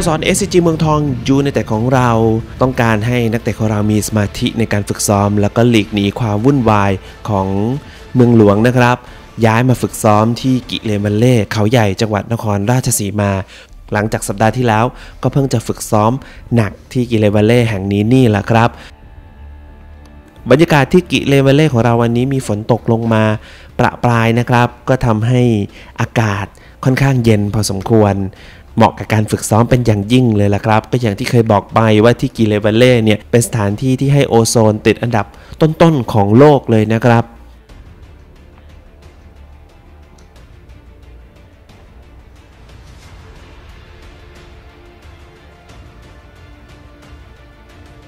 มสร SCG เมืองทองยูในแต่ของเรา ต้องการให้นักเตะของเรามีสมาธิในการฝึกซ้อม แล้วก็หลีกหนีความวุ่นวายของเมืองหลวงนะครับ ย้ายมาฝึกซ้อมที่กิเลนบัลเล่เขาใหญ่จังหวัดนครราชสีมา หลังจากสัปดาห์ที่แล้วก็เพิ่งจะฝึกซ้อมหนักที่กิเลนบัลเล่แห่งนี้นี่แหละครับบรรยากาศที่กิเลนวัลเล่ของเราวันนี้มีฝนตกลงมาประปรายนะครับ ก็ทำให้อากาศค่อนข้างเย็นพอสมควร เหมาะกับการฝึกซ้อมเป็นอย่างยิ่งเลยละครับ ก็อย่างที่เคยบอกไปว่าที่กิเลวัลเล่เนี่ยเป็นสถานที่ที่ให้โอโซนติดอันดับต้นๆของโลกเลยนะครับ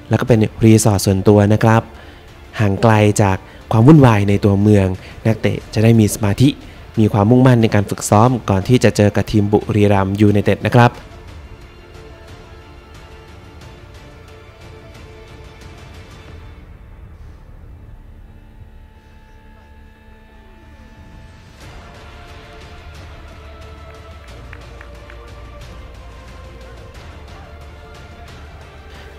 แล้วก็เป็นรีสอร์ทส่วนตัวนะครับ ห่างไกลจากความวุ่นวายในตัวเมือง นักเตะจะได้มีสมาธิ มีความมุ่งมั่นในการฝึกซ้อมก่อนที่จะเจอกับทีมบุรีรัมยูไนเต็ดนะครับ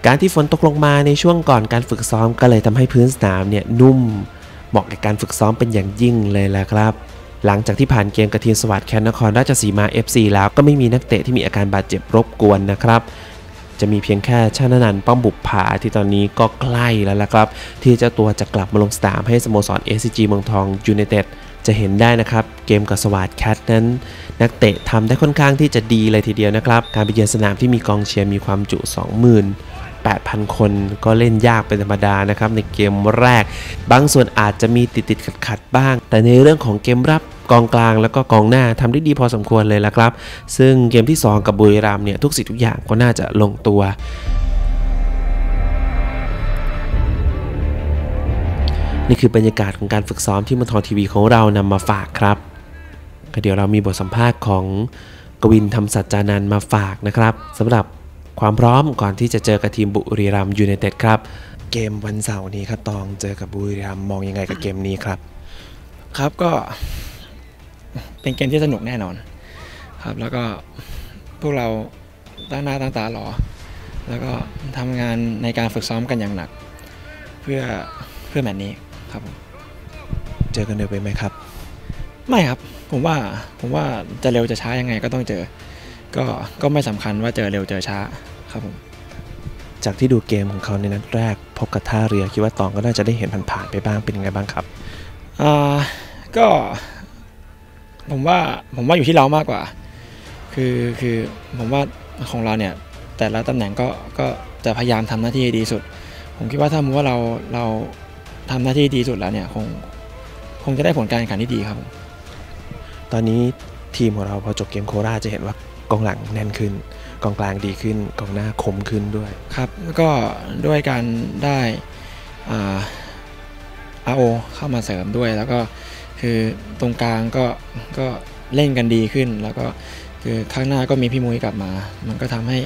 การที่ฝนตกลงมาในช่วงก่อนการฝึกซ้อมก็เลยทำให้พื้นสนามเนี่ยนุ่ม เหมาะกับการฝึกซ้อมเป็นอย่างยิ่งเลยแหละครับ หลังจากที่ผ่านเกมกับทีมสวัสดิ์แคนนครราชสีมา FC แล้วก็ไม่มีนักเตะที่มีอาการบาดเจ็บรบกวนนะครับ จะมีเพียงแค่ชานานันป้อมบุปผาที่ตอนนี้ก็ใกล้แล้วละครับ ที่เจ้าตัวจะกลับมาลงสนามให้สโมสร SCG เมืองทองยูไนเต็ดจะเห็นได้นะครับเกมกับสวัสด์แคทนั้น นักเตะทำได้ค่อนข้างที่จะดีเลยทีเดียวนะครับ การไปเยือนสนามที่มีกองเชียร์มีความจุ 20,000 8,000 คนก็เล่นยากเป็นธรรมดานะครับในเกมแรก บางส่วนอาจจะมีติดติดขัดขัดบ้าง แต่ในเรื่องของเกมรับ กองกลางแล้วก็กองหน้าทำได้ดีพอสมควรเลยละครับ ซึ่งเกมที่ 2 กับบุรีรัมเนี่ยทุกสิ่งทุกอย่างก็น่าจะลงตัวนี่คือบรรยากาศของการฝึกซ้อมที่มืองทองทีวีของเรานำมาฝากครับก็เดี๋ยวเรามีบทสัมภาษณ์ของกวินธรรมสัจจานันมาฝากนะครับสำหรับความพร้อมก่อนที่จะเจอกับทีมบุรีรัมยูไนเต็ดครับ เกมวันเสาร์นี้ครับตองเจอกับบุรีรัมมองยังไงกับเกมนี้ครับ ครับก็ เป็นเกมที่สนุกแน่นอน ครับ แล้วก็พวกเราตั้งหน้าตั้งตารอ แล้วก็ทำงานในการฝึกซ้อมกันอย่างหนัก เพื่อเพื่อแมตช์นี้ครับผมเจอกันเร็วไปไหมครับ ไม่ครับผมว่าผมว่าจะเร็วจะช้ายังไงก็ต้องเจอ ก็ก็ไม่สำคัญว่าเจอเร็วเจอช้าครับผมจากที่ดูเกมของเขาในนัดแรก พบกับท่าเรือคิดว่าตองก็น่าจะได้เห็นผ่านๆไปบ้างเป็นยังไงบ้างครับอ่าก็ ผมว่าผมว่าอยู่ที่เรามากกว่า คือคือผมว่าของเราเนี่ย แต่ละตำแหน่งก็ก็จะพยายามทำหน้าที่ให้ดีสุด ผมคิดว่าถ้าสมมติว่าเราเราทำหน้าที่ดีสุดแล้วเนี่ยคงคงจะได้ผลการแข่งขันที่ดีครับผมตอนนี้ทีมของเราพอจบเกมโคราชจะเห็นว่ากองหลังแน่นขึ้น กองกลางดีขึ้น กองหน้าคมขึ้นด้วย ครับแล้วก็ด้วยการได้อ่า RO เข้ามาเสริมด้วยแล้วก็ คือตรงกลางก็ก็เล่นกันดีขึ้น แล้วก็คือข้างหน้าก็มีพี่มุ้ยกลับมา มันก็ทำให้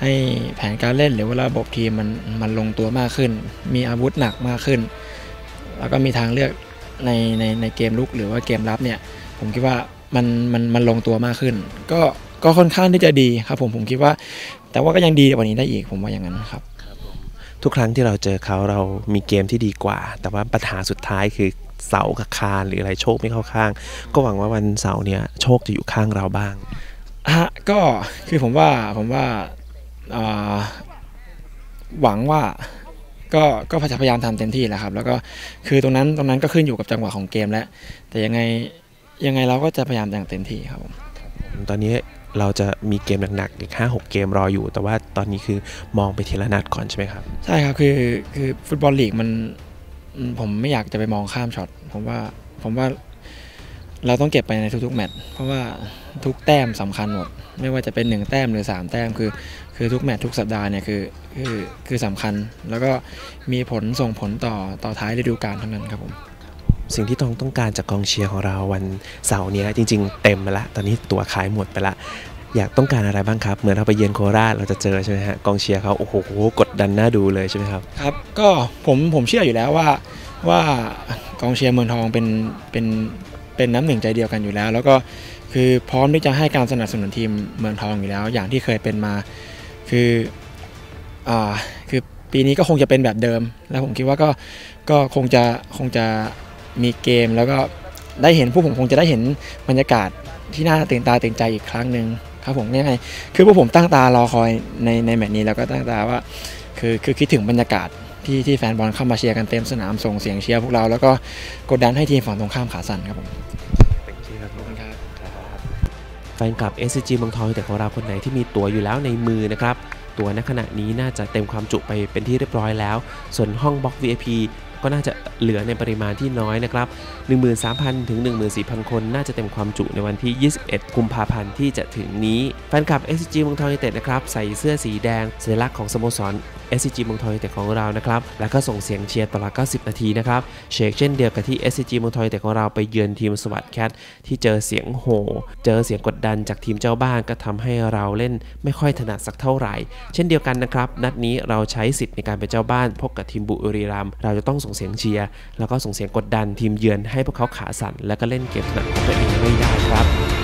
ให้แผนการเล่นหรือว่าระบบทีมมันมันลงตัวมากขึ้น มีอาวุธหนักมากขึ้น แล้วก็มีทางเลือกในในในเกมลุกหรือว่าเกมรับเนี่ย ผมคิดว่ามันมันมันลงตัวมากขึ้น ก็ก็ค่อนข้างที่จะดีครับผมผมคิดว่า แต่ว่าก็ยังดีกว่านี้ได้อีกผมว่าอย่างนั้นครับทุกครั้งที่เราเจอเขาเรามีเกมที่ดีกว่า แต่ว่าปัญหาสุดท้ายคือ เสากับคานหรืออะไรโชคไม่เข้าข้าง ก็หวังว่าวันเสาร์เนี่ยโชคจะอยู่ข้างเราบ้างฮะก็คือผมว่าผมว่าอ่าหวังว่าก็ก็พยายามทำเต็มที่แหละครับ แล้วก็คือตรงนั้นตรงนั้นก็ขึ้นอยู่กับจังหวะของเกมแล้ว แต่ยังไงยังไงเราก็จะพยายามอย่างเต็มที่ครับผมตอนนี้เราจะมีเกมหนักๆอีก5 6เกมรออยู่ แต่ว่าตอนนี้คือมองไปทีละนัดก่อนใช่ไหมครับ ใช่ครับคือคือฟุตบอลลีกมันอืม ผมไม่อยากจะไปมองข้ามช็อตผมว่าผมว่าเราต้องเก็บไปในทุกๆแมตช์เพราะว่าทุกแต้มสำคัญหมด ไม่ว่าจะเป็น 1 แต้มหรือ 3 แต้มคือ คือทุกแมตช์ทุกสัปดาห์เนี่ยคือคือคือสำคัญ แล้วก็มีผลส่งผลต่อต่อท้ายฤดูกาลทั้งนั้นครับผมสิ่งที่ต้องต้องการจากกองเชียร์ของเราวันเสาร์นี้จริง ๆ เต็มไปละตอนนี้ตัวขายหมดไปละ อยากต้องการอะไรบ้างครับ เหมือนเราไปเยือนโคราชเราจะเจอใช่ไหมฮะกองเชียร์เขาโอ้โหกดดันน่าดูเลยใช่ไหมครับครับ ก็ผมผมเชื่ออยู่แล้วว่าว่ากองเชียร์เมืองทองเป็นเป็นเป็นน้ำหนึ่งใจเดียวกันอยู่แล้ว แล้วก็คือพร้อมที่จะให้การสนับสนุนทีมเมืองทองอยู่แล้ว อย่างที่เคยเป็นมาคืออ่าคือปีนี้ก็คงจะเป็นแบบเดิม แล้วผมคิดว่าก็ก็คงจะคงจะมีเกมแล้วก็ได้เห็นผู้ผมคงจะได้เห็นบรรยากาศที่น่าตื่นตาตื่นใจอีกครั้งหนึ่ง ครับผมยังไงคือพวกผมตั้งตารอคอยในในแมตช์นี้แล้วก็ตั้งตาว่า คือคือคิดถึงบรรยากาศที่ที่แฟนบอลเข้ามาเชียร์กันเต็มสนามส่งเสียงเชียร์พวกเราแล้วก็กดดันให้ทีมฝั่งตรงข้ามขาสั่นครับผมขอบคุณครับแฟนคลับ SCG เมืองทองแต่ของเราคนไหนที่มีตั๋วอยู่แล้วในมือนะครับ ตั๋วณขณะนี้น่าจะเต็มความจุไปเป็นที่เรียบร้อยแล้ว ส่วนห้องบล็อก VIP ก็น่าจะเหลือในปริมาณที่น้อยนะครับ 13,000 ถึง 14,000 คนน่าจะเต็มความจุในวันที่ 21 กุมภาพันธ์ที่จะถึงนี้แฟนคลับ S.G. เมืองทองยูเต็ดนะครับใส่เสื้อสีแดงสัญลักษณ์ของสโมสร SCG เมืองทองยูเต็ดของเรานะครับแล้วก็ส่งเสียงเชียร์ตลอด 90 นาทีนะครับเชกเช่นเดียวกับที่ SCG เมืองทองยูเต็ดของเราไปเยือนทีมสวัสด์แคทที่เจอเสียงโห่เจอเสียงกดดันจากทีมเจ้าบ้านก็ทำให้เราเล่นไม่ค่อยถนัดสักเท่าไหร่ เช่นเดียวกันนะครับนัดนี้เราใช้สิทธิ์ในการเป็นเจ้าบ้านพบกับทีมบุรีรัมย์เราจะต้องส่งเสียงเชียร์แล้วก็ส่งเสียงกดดันทีมเยือนให้พวกเขาขาสั่นแล้วก็เล่นเกมถนัดของตัวเองไม่ได้ครับ